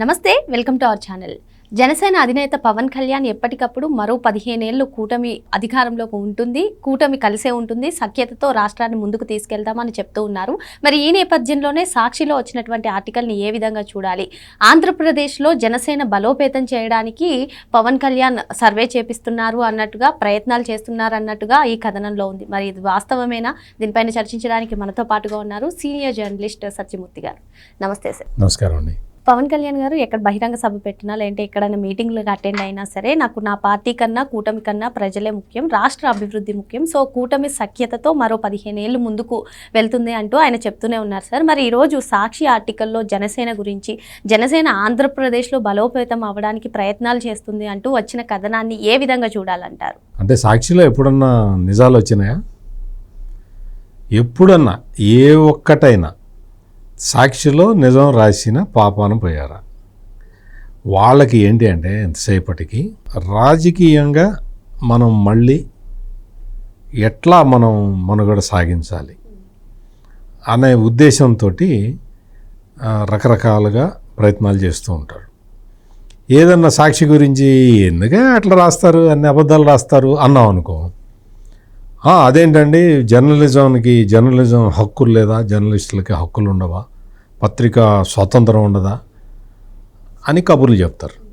నమస్తే welcome to our channel. Janasena అధినేత పవన్ కళ్యాణ్ ఎప్పటికప్పుడు మరో పదిహేనేళ్ళు కూటమి అధికారంలోకి ఉంటుంది కూటమి కలిసే ఉంటుంది సఖ్యతతో రాష్ట్రాన్ని ముందుకు తీసుకెళ్తామని చెప్తూ ఉన్నారు. మరి ఈ నేపథ్యంలోనే సాక్షిలో వచ్చినటువంటి ఆర్టికల్ని ఏ విధంగా చూడాలి? ఆంధ్రప్రదేశ్లో జనసేన బలోపేతం చేయడానికి పవన్ కళ్యాణ్ సర్వే చేపిస్తున్నారు అన్నట్టుగా ప్రయత్నాలు చేస్తున్నారు అన్నట్టుగా ఈ కథనంలో ఉంది. మరి ఇది వాస్తవమేనా? దీనిపైన చర్చించడానికి మనతో పాటుగా ఉన్నారు సీనియర్ జర్నలిస్ట్ సత్యమూర్తి గారు. నమస్తే సార్. నమస్కారం అండి. పవన్ కళ్యాణ్ గారు ఎక్కడ బహిరంగ సభ పెట్టినా లేదంటే ఎక్కడైనా మీటింగ్లకు అటెండ్ అయినా సరే నాకు నా పార్టీ కన్నా కూటమి కన్నా ప్రజలే ముఖ్యం రాష్ట్ర అభివృద్ధి ముఖ్యం. సో కూటమి సఖ్యతతో మరో పదిహేను ఏళ్ళు ముందుకు వెళ్తుంది అంటూ ఆయన చెప్తూనే ఉన్నారు సార్. మరి ఈరోజు సాక్షి ఆర్టికల్లో జనసేన గురించి జనసేన ఆంధ్రప్రదేశ్లో బలోపేతం అవ్వడానికి ప్రయత్నాలు చేస్తుంది అంటూ వచ్చిన కథనాన్ని ఏ విధంగా చూడాలంటారు? అంటే సాక్షిలో ఎప్పుడన్నా నిజాలు వచ్చినాయా? ఎప్పుడన్నా ఏ ఒక్కటైనా సాక్షిలో నిజం రాసిన పాపాన పోయారా? వాళ్ళకి ఏంటి అంటే ఎంతసేపటికి రాజకీయంగా మనం మళ్ళీ ఎట్లా మనం మనుగడ సాగించాలి అనే ఉద్దేశంతో రకరకాలుగా ప్రయత్నాలు చేస్తూ ఉంటారు. ఏదన్నా సాక్షి గురించి ఎందుకే అట్లా రాస్తారు అన్ని అబద్ధాలు రాస్తారు అన్నాం అనుకో అదేంటండి? జర్నలిజంకి జర్నలిజం హక్కులు లేదా? జర్నలిస్టులకి హక్కులు ఉండవా? పత్రిక స్వాతంత్రం ఉండదా? అని కబుర్లు చెప్తారు.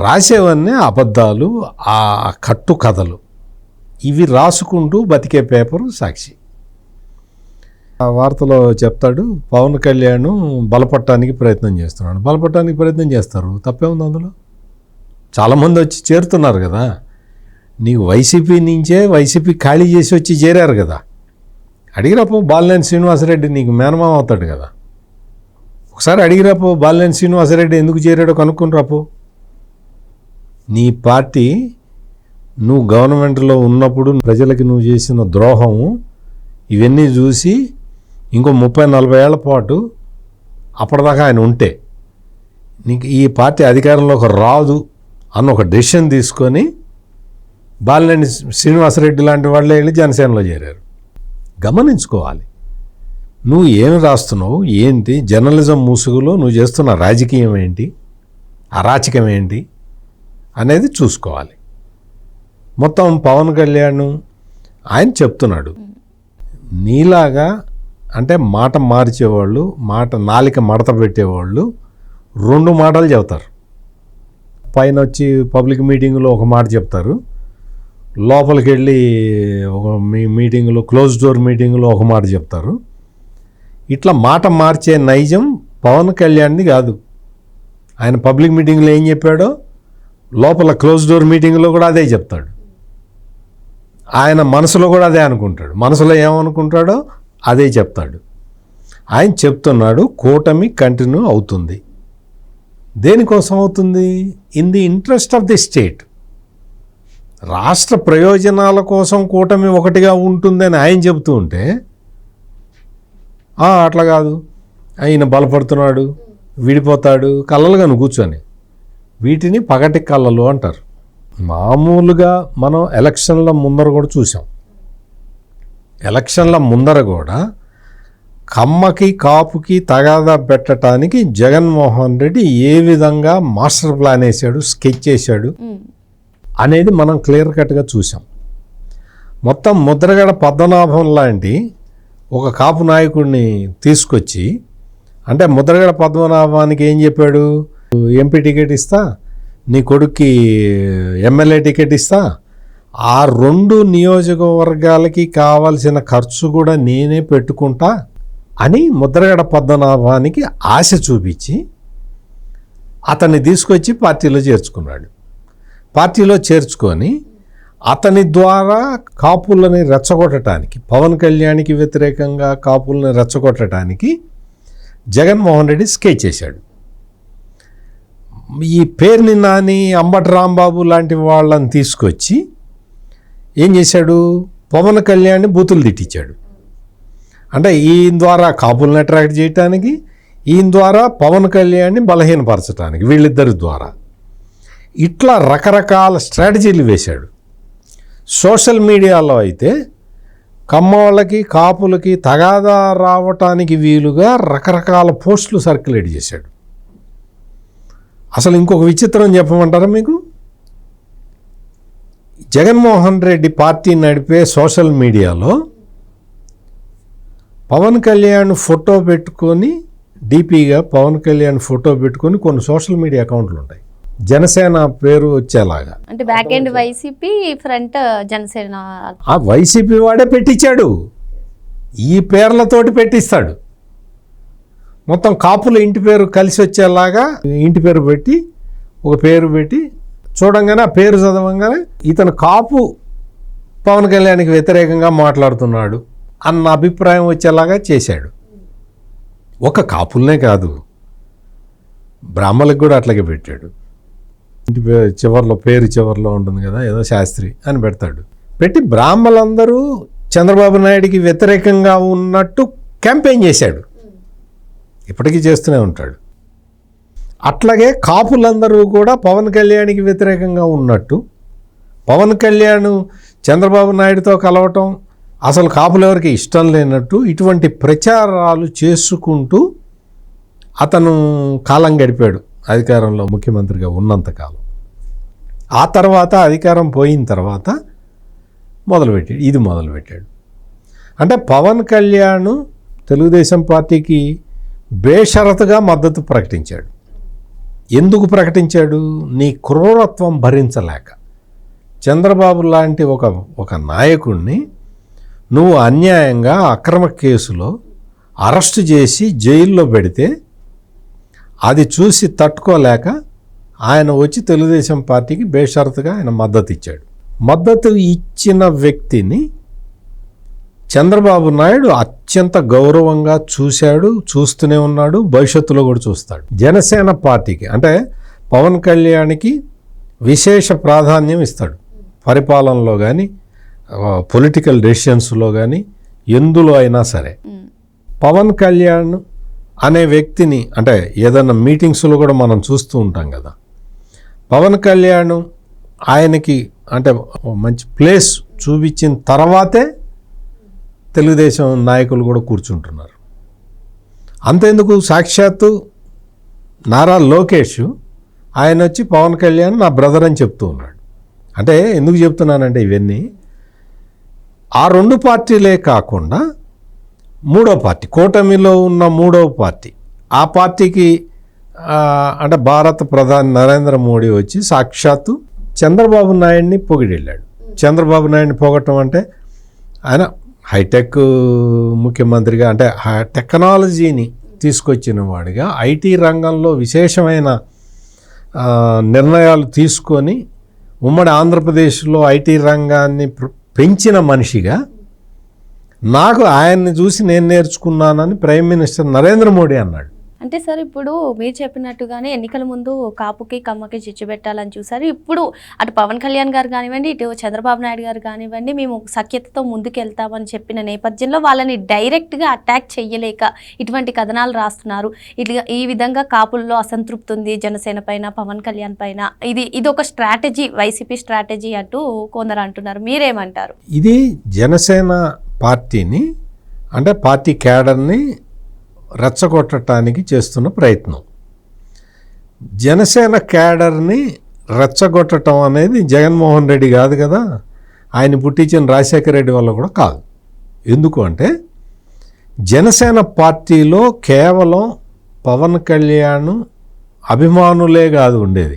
రాసేవన్నీ అబద్ధాలు ఆ కట్టు కథలు. ఇవి రాసుకుంటూ బతికే పేపరు సాక్షి. ఆ వార్తలో చెప్తాడు పవన్ కళ్యాణ్ బలపడటానికి ప్రయత్నం చేస్తున్నాడు. బలపట్టడానికి ప్రయత్నం చేస్తారు. తప్పేముంది అందులో? చాలామంది వచ్చి చేరుతున్నారు కదా? నీకు వైసీపీ నుంచే వైసీపీ ఖాళీ చేసి వచ్చి చేరారు కదా. అడిగిరాపో బాలినేని శ్రీనివాసరెడ్డి నీకు మేనమామ అవుతాడు కదా. ఒకసారి అడిగిరాపో బాలినేని శ్రీనివాసరెడ్డి ఎందుకు చేరాడో కనుక్కొని రాపో నీ పార్టీ నువ్వు గవర్నమెంట్లో ఉన్నప్పుడు ప్రజలకి నువ్వు చేసిన ద్రోహము ఇవన్నీ చూసి ఇంకో ముప్పై నలభై ఏళ్ళ పాటు అప్పటిదాకా ఆయన ఉంటే నీకు ఈ పార్టీ అధికారంలోకి రాదు అన్న ఒక డెసిషన్ తీసుకొని బాలినేని శ్రీనివాసరెడ్డి లాంటి వాళ్ళే వెళ్ళి జనసేనలో చేరారు. గమనించుకోవాలి. నువ్వు ఏమి రాస్తున్నావు? ఏంటి? జర్నలిజం ముసుగులో నువ్వు చేస్తున్న రాజకీయం ఏంటి? అరాచకం ఏంటి? అనేది చూసుకోవాలి. మొత్తం పవన్ కళ్యాణ్ ఆయన చెప్తున్నాడు. నీలాగా అంటే మాట మార్చేవాళ్ళు మాట నాలిక మడత పెట్టేవాళ్ళు రెండు మాటలు చెబుతారు. పైన వచ్చి పబ్లిక్ మీటింగ్లో ఒక మాట చెప్తారు. లోపలికి వెళ్ళి ఒక మీ మీటింగ్లో క్లోజ్ డోర్ మీటింగ్లో ఒక మాట చెప్తారు. ఇట్లా మాట మార్చే నైజం పవన్ కళ్యాణ్ది కాదు. ఆయన పబ్లిక్ మీటింగ్లో ఏం చెప్పాడో లోపల క్లోజ్ డోర్ మీటింగ్లో కూడా అదే చెప్తాడు. ఆయన మనసులో కూడా అదే అనుకుంటాడు. మనసులో ఏమనుకుంటాడో అదే చెప్తాడు. ఆయన చెప్తున్నాడు కూటమి కంటిన్యూ అవుతుంది. దేనికోసం అవుతుంది? In the interest of the state రాష్ట్ర ప్రయోజనాల కోసం కూటమి ఒకటిగా ఉంటుందని ఆయన చెబుతూ ఉంటే "ఆ, అట్లా కాదు. ఆయన బలపడుతున్నాడు విడిపోతాడు కళ్ళలు నువ్వు కూర్చొని. వీటిని పగటి కళ్ళలు అంటారు. మామూలుగా మనం ఎలక్షన్ల ముందర కూడా చూసాం ఎలక్షన్ల ముందర కూడా కమ్మకి కాపుకి తగాదా పెట్టడానికి జగన్మోహన్ రెడ్డి ఏ విధంగా మాస్టర్ ప్లాన్ వేసాడు స్కెచ్ చేశాడు అనేది మనం క్లియర్ కట్గా చూసాం మొత్తం ముద్రగడ పద్మనాభం లాంటి ఒక కాపు నాయకుడిని తీసుకొచ్చి అంటే ముద్రగడ పద్మనాభానికి ఏం చెప్పాడు? ఎంపీ టికెట్ ఇస్తా నీ కొడుక్కి ఎమ్మెల్యే టికెట్ ఇస్తా ఆ రెండు నియోజకవర్గాలకి కావాల్సిన ఖర్చు కూడా నేనే పెట్టుకుంటా అని ముద్రగడ పద్మనాభానికి ఆశ చూపించి అతన్ని తీసుకొచ్చి పార్టీలో చేర్చుకున్నాడు. పార్టీలో చేర్చుకొని అతని ద్వారా కాపులని రెచ్చగొట్టడానికి పవన్ కళ్యాణ్కి వ్యతిరేకంగా కాపుల్ని రెచ్చగొట్టడానికి జగన్మోహన్ రెడ్డి స్కెచ్ చేశాడు. ఈ పేర్ని నాని అంబటి రాంబాబు లాంటి వాళ్ళని తీసుకొచ్చి ఏం చేశాడు? పవన్ కళ్యాణ్ని బూతులు తిట్టించాడు. అంటే ఈయన ద్వారా కాపుల్ని అట్రాక్ట్ చేయటానికి ఈయన ద్వారా పవన్ కళ్యాణ్ని బలహీనపరచడానికి వీళ్ళిద్దరి ద్వారా. ఇట్లా రకరకాల స్ట్రాటజీలు వేశాడు. సోషల్ మీడియాలో అయితే కమ్మవాళ్ళకి కాపులకి తగాదా రావటానికి వీలుగా రకరకాల పోస్టులు సర్క్యులేట్ చేశాడు. అసలు ఇంకొక విచిత్రం చెప్పమంటారా మీకు? జగన్మోహన్ రెడ్డి పార్టీ నడిపే సోషల్ మీడియాలో పవన్ కళ్యాణ్ ఫోటో పెట్టుకొని డీపీగా పవన్ కళ్యాణ్ ఫోటో పెట్టుకొని కొన్ని సోషల్ మీడియా అకౌంట్లు ఉంటాయి జనసేన పేరు వచ్చేలాగా. అంటే back end YCP front Janasena. ఆ వైసీపీ వాడే పెట్టించాడు. ఈ పేర్లతోటి పెట్టిస్తాడు. మొత్తం కాపుల ఇంటి పేరు కలిసి వచ్చేలాగా ఇంటి పేరు పెట్టి ఒక పేరు పెట్టి చూడంగానే ఆ పేరు చదవంగానే ఇతను కాపు పవన్ కళ్యాణ్కి వ్యతిరేకంగా మాట్లాడుతున్నాడు అన్న అభిప్రాయం వచ్చేలాగా చేశాడు. ఒక కాపులనే కాదు బ్రాహ్మలకు కూడా అట్లాగే పెట్టాడు. ఇంటి చివరిలో పేరు చివరిలో ఉంటుంది కదా ఏదో శాస్త్రి అని పెడతాడు. పెట్టి బ్రాహ్మలందరూ చంద్రబాబు నాయుడికి వ్యతిరేకంగా ఉన్నట్టు క్యాంపెయిన్ చేశాడు. ఇప్పటికీ చేస్తూనే ఉంటాడు. అట్లాగే కాపులందరూ కూడా పవన్ కళ్యాణ్కి వ్యతిరేకంగా ఉన్నట్టు పవన్ కళ్యాణ్ చంద్రబాబు నాయుడుతో కలవటం అసలు కాపులు ఎవరికి ఇష్టం లేనట్టు ఇటువంటి ప్రచారాలు చేసుకుంటూ అతను కాలం గడిపాడు. అధికారంలో ముఖ్యమంత్రిగా ఉన్నంతకాలం. ఆ తర్వాత అధికారం పోయిన తర్వాత మొదలుపెట్టాడు. ఇది మొదలుపెట్టాడు. అంటే పవన్ కళ్యాణ్ తెలుగుదేశం పార్టీకి బేషరతుగా మద్దతు ప్రకటించాడు. ఎందుకు ప్రకటించాడు? నీ క్రూరత్వం భరించలేక. చంద్రబాబు లాంటి ఒక ఒక నాయకుడిని నువ్వు అన్యాయంగా అక్రమ కేసులో అరెస్టు చేసి జైల్లో పెడితే అది చూసి తట్టుకోలేక ఆయన వచ్చి తెలుగుదేశం పార్టీకి బేషరతుగా ఆయన మద్దతు ఇచ్చాడు మద్దతు ఇచ్చిన వ్యక్తిని చంద్రబాబు నాయుడు అత్యంత గౌరవంగా చూశాడు చూస్తూనే ఉన్నాడు భవిష్యత్తులో కూడా చూస్తాడు. జనసేన పార్టీకి అంటే పవన్ కళ్యాణ్కి విశేష ప్రాధాన్యం ఇస్తాడు. పరిపాలనలో కానీ పొలిటికల్ డెసిషన్స్లో కానీ ఎందులో అయినా సరే. పవన్ కళ్యాణ్ అనే వ్యక్తిని అంటే ఏదైనా మీటింగ్స్లో కూడా మనం చూస్తూ ఉంటాం కదా. పవన్ కళ్యాణ్ ఆయనకి అంటే మంచి ప్లేస్ చూపించిన తర్వాతే తెలుగుదేశం నాయకులు కూడా కూర్చుంటున్నారు. అంతేందుకు? సాక్షాత్తు నారా లోకేష్ ఆయన వచ్చి పవన్ కళ్యాణ్ నా బ్రదర్ అని చెప్తూ ఉన్నాడు. అంటే ఎందుకు చెప్తున్నానంటే ఇవన్నీ ఆ రెండు పార్టీలే కాకుండా మూడో పార్టీ కూటమిలో ఉన్న మూడవ పార్టీ. ఆ పార్టీకి అంటే భారత ప్రధాని నరేంద్ర మోడీ వచ్చి సాక్షాత్తు చంద్రబాబు నాయుడిని పొగిడెళ్ళాడు. చంద్రబాబు నాయుడిని పొగటం అంటే ఆయన హైటెక్ ముఖ్యమంత్రిగా అంటే హై- టెక్నాలజీని తీసుకొచ్చిన వాడిగా ఐటీ రంగంలో విశేషమైన నిర్ణయాలు తీసుకొని ఉమ్మడి ఆంధ్రప్రదేశ్లో ఐటీ రంగాన్ని పెంచిన మనిషిగా నాకు ఆయన్ని చూసి నేను నేర్చుకున్నానని ప్రైమ్ మినిస్టర్ నరేంద్ర మోడీ అన్నాడు. అంటే సార్ ఇప్పుడు మీరు చెప్పినట్టుగానే ఎన్నికల ముందు కాపుకి కమ్మకి చిచ్చు పెట్టాలని చూసారు ఇప్పుడు అటు పవన్ కళ్యాణ్ గారు కానివ్వండి ఇటు చంద్రబాబు నాయుడు గారు కానివ్వండి మేము సఖ్యతతో ముందుకు వెళ్తామని చెప్పిన నేపథ్యంలో వాళ్ళని డైరెక్ట్గా అటాక్ చెయ్యలేక ఇటువంటి కథనాలు రాస్తున్నారు. ఇట్లా ఈ విధంగా కాపుల్లో అసంతృప్తి ఉంది జనసేన పైన పవన్ కళ్యాణ్ పైన. ఇది ఇది ఒక స్ట్రాటజీ వైసీపీ స్ట్రాటజీ అంటూ కొందరు అంటున్నారు. మీరేమంటారు? ఇది జనసేన పార్టీని అంటే పార్టీ క్యాడర్ని రెచ్చగొట్టడానికి చేస్తున్న ప్రయత్నం. జనసేన క్యాడర్ని రెచ్చగొట్టడం అనేది జగన్మోహన్ రెడ్డి కాదు కదా ఆయన పుట్టించిన రాజశేఖర రెడ్డి వల్ల కూడా కాదు. ఎందుకు అంటే జనసేన పార్టీలో కేవలం పవన్ కళ్యాణ్ అభిమానులే కాదు ఉండేది.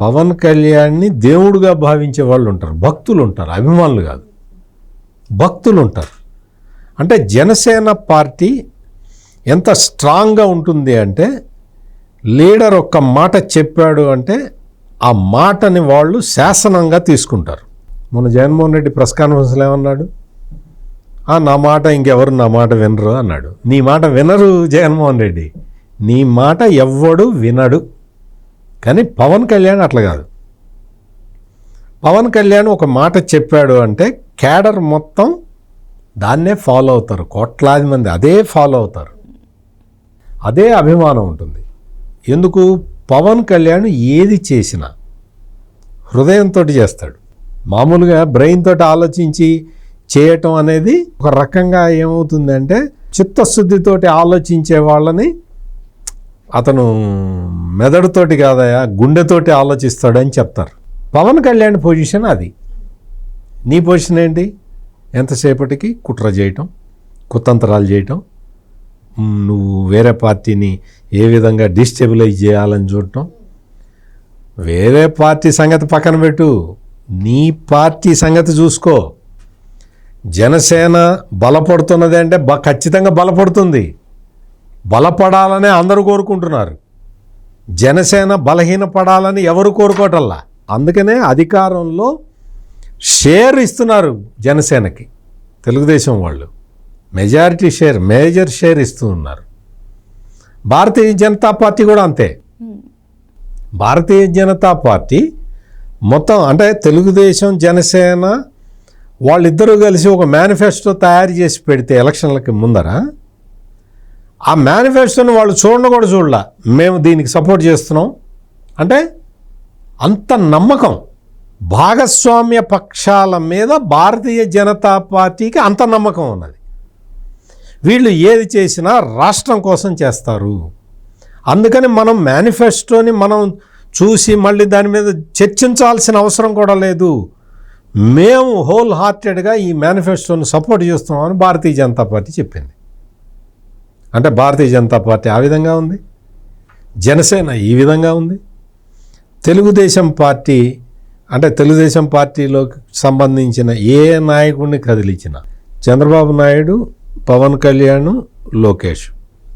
పవన్ కళ్యాణ్ని దేవుడుగా భావించే వాళ్ళు ఉంటారు భక్తులు ఉంటారు అభిమానులు కాదు. భక్తులు ఉంటారు అంటే జనసేన పార్టీ ఎంత స్ట్రాంగ్గా ఉంటుంది అంటే లీడర్ ఒక్క మాట చెప్పాడు అంటే ఆ మాటని వాళ్ళు శాసనంగా తీసుకుంటారు. మన జగన్మోహన్ రెడ్డి ప్రెస్ కాన్ఫరెన్స్లో ఏమన్నాడు? "ఆ, నా మాట ఇంకెవరు నా మాట వినరు అన్నాడు. నీ మాట వినరు జగన్మోహన్ రెడ్డి. నీ మాట ఎవ్వడు వినడు. కానీ పవన్ కళ్యాణ్ అట్లా కాదు. పవన్ కళ్యాణ్ ఒక మాట చెప్పాడు అంటే క్యాడర్ మొత్తం దాన్నే ఫాలో అవుతారు. కోట్లాది మంది అదే ఫాలో అవుతారు. అదే అభిమానం ఉంటుంది. ఎందుకు? పవన్ కళ్యాణ్ ఏది చేసినా హృదయంతో చేస్తాడు. మామూలుగా బ్రెయిన్ తోటి ఆలోచించి చేయటం అనేది ఒక రకంగా ఏమవుతుందంటే చిత్తశుద్ధితోటి ఆలోచించే వాళ్ళని అతను మెదడుతోటి కాదయా గుండెతోటి ఆలోచిస్తాడని చెప్తారు. పవన్ కళ్యాణ్ పొజిషన్ అది. నీ పొజిషన్ ఏంటి? ఎంతసేపటికి కుట్ర చేయటం? కుతంత్రాలు చేయటం? నువ్వు వేరే పార్టీని ఏ విధంగా డిస్టెబిలైజ్ చేయాలని చూడటం? వేరే పార్టీ సంగతి పక్కన పెట్టు. నీ పార్టీ సంగతి చూసుకో. జనసేన బలపడుతున్నది అంటే బ ఖచ్చితంగా బలపడుతుంది. బలపడాలనే అందరూ కోరుకుంటున్నారు. జనసేన బలహీనపడాలని ఎవరు కోరుకోవటల్లా అందుకనే అధికారంలో షేర్ ఇస్తున్నారు జనసేనకి. తెలుగుదేశం వాళ్ళు. మెజారిటీ షేర్ మేజర్ షేర్ ఇస్తూ ఉన్నారు. భారతీయ జనతా పార్టీ కూడా అంతే. భారతీయ జనతా పార్టీ మొత్తం అంటే తెలుగుదేశం జనసేన వాళ్ళిద్దరూ కలిసి ఒక మేనిఫెస్టో తయారు చేసి పెడితే ఎలక్షన్లకి ముందర ఆ మేనిఫెస్టోని వాళ్ళు చూడను కూడా చూడలా. మేము దీనికి సపోర్ట్ చేస్తున్నాం. అంటే అంత నమ్మకం. భాగస్వామ్య పక్షాల మీద భారతీయ జనతా పార్టీకి అంత నమ్మకం ఉన్నది. వీళ్ళు ఏది చేసినా రాష్ట్రం కోసం చేస్తారు. అందుకని మనం మేనిఫెస్టోని మనం చూసి మళ్ళీ దాని మీద చర్చించాల్సిన అవసరం కూడా లేదు. మేము హోల్ హార్టెడ్గా ఈ మేనిఫెస్టోని సపోర్ట్ చేస్తున్నామని భారతీయ జనతా పార్టీ చెప్పింది. అంటే భారతీయ జనతా పార్టీ ఆ విధంగా ఉంది. జనసేన ఈ విధంగా ఉంది. తెలుగుదేశం పార్టీ అంటే తెలుగుదేశం పార్టీలోకి సంబంధించిన ఏ నాయకుడిని కదిలించిన చంద్రబాబు నాయుడు పవన్ కళ్యాణ్ లోకేష్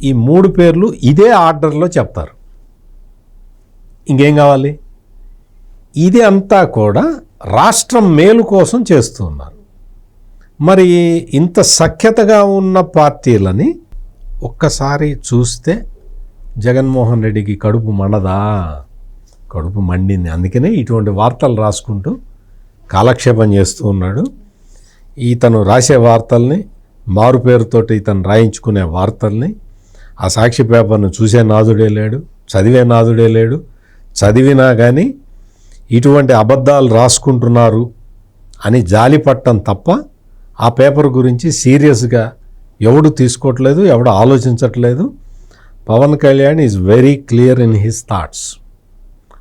ఈ మూడు పేర్లు ఇదే ఆర్డర్లో చెప్తారు. ఇంకేం కావాలి? ఇది అంతా కూడా రాష్ట్రం మేలు కోసం చేస్తున్నారు మరి ఇంత సఖ్యతగా ఉన్న పార్టీలని ఒక్కసారి చూస్తే జగన్మోహన్ రెడ్డికి కడుపు మండదా? కడుపు మండింది. అందుకనే ఇటువంటి వార్తలు రాసుకుంటూ కాలక్షేపం చేస్తూ ఉన్నాడు. ఇతను రాసే వార్తల్ని మారు పేరుతోటి ఇతను రాయించుకునే వార్తల్ని ఆ సాక్షి పేపర్ను చూసే నాదుడే లేడు చదివే నాదుడే లేడు. చదివినా కానీ ఇటువంటి అబద్ధాలు రాసుకుంటున్నారు అని జాలి పట్టం తప్ప ఆ పేపర్ గురించి సీరియస్గా ఎవడు తీసుకోవట్లేదు ఎవడు ఆలోచించట్లేదు. Pawan Kalyan is very clear in his thoughts.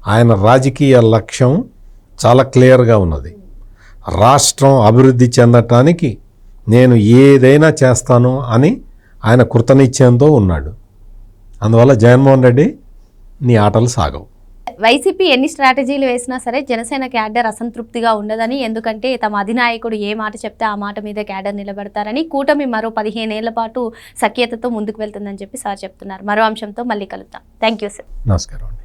ఆయన రాజకీయ లక్ష్యం చాలా క్లియర్గా ఉన్నది. రాష్ట్రం అభివృద్ధి చెందటానికి నేను ఏదైనా చేస్తాను అని ఆయన కృతనిశ్చయంతో ఉన్నాడు. అందువల్ల జగన్మోహన్ రెడ్డి నీ ఆటలు సాగవు. వైసీపీ ఎన్ని స్ట్రాటజీలు వేసినా సరే జనసేన క్యాడర్ అసంతృప్తిగా ఉండదని ఎందుకంటే తమ అధినాయకుడు ఏ మాట చెప్తే ఆ మాట మీద క్యాడర్ నిలబడతారని కూటమి మరో పదిహేనేళ్ళ పాటు సఖ్యతతో ముందుకు వెళ్తుందని చెప్పి సార్ చెప్తున్నారు. మరో అంశంతో మళ్ళీ కలుద్దాం. Thank you sir. నమస్కారం